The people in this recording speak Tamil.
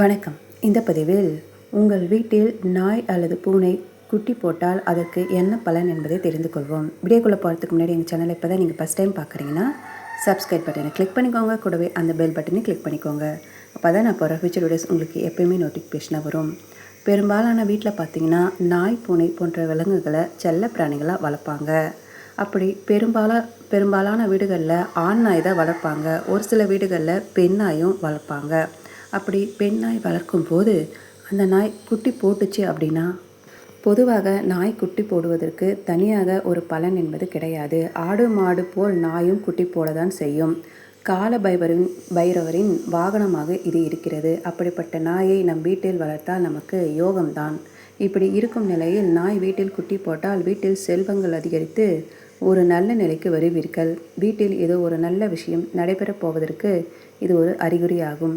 வணக்கம். இந்த பதிவில் உங்கள் வீட்டில் நாய் அல்லது பூனை குட்டி போட்டால் அதற்கு என்ன பலன் என்பதை தெரிந்து கொள்வோம். வீடியோக்குள்ளே போகிறதுக்கு முன்னாடி எங்கள் சேனலை இப்போ தான் நீங்கள் ஃபஸ்ட் டைம் பார்க்குறீங்கன்னா சப்ஸ்கிரைப் பட்டனை கிளிக் பண்ணிக்கோங்க. கூடவே அந்த பெல் பட்டனை கிளிக் பண்ணிக்கோங்க. அப்போ தான் நான் போகிற ஃபியூச்சர் வீடியோஸ் உங்களுக்கு எப்பயுமே நோட்டிஃபிகேஷனாக வரும். பெரும்பாலான வீட்டில் பார்த்தீங்கன்னா நாய் பூனை போன்ற விலங்குகளை செல்ல பிராணிகளாக வளர்ப்பாங்க. அப்படி பெரும்பால பெரும்பாலான வீடுகளில் ஆண் நாய் தான் வளர்ப்பாங்க. ஒரு சில வீடுகளில் பெண் நாயும் வளர்ப்பாங்க. அப்படி பெண் நாய் வளர்க்கும் போது அந்த நாய் குட்டி போட்டுச்சு அப்படின்னா பொதுவாக நாய் குட்டி போடுவதற்கு தனியாக ஒரு பலன் என்பது கிடையாது. ஆடு மாடு போல் நாயும் குட்டி போட தான் செய்யும். கால பைபரின் பைரவரின் வாகனமாக இது இருக்கிறது. அப்படிப்பட்ட நாயை நம் வீட்டில் வளர்த்தால் நமக்கு யோகம்தான். இப்படி இருக்கும் நிலையில் நாய் வீட்டில் குட்டி போட்டால் வீட்டில் செல்வங்கள் அதிகரித்து ஒரு நல்ல நிலைக்கு வருவீர்கள். வீட்டில் ஏதோ ஒரு நல்ல விஷயம் நடைபெறப் போவதற்கு இது ஒரு அறிகுறியாகும்.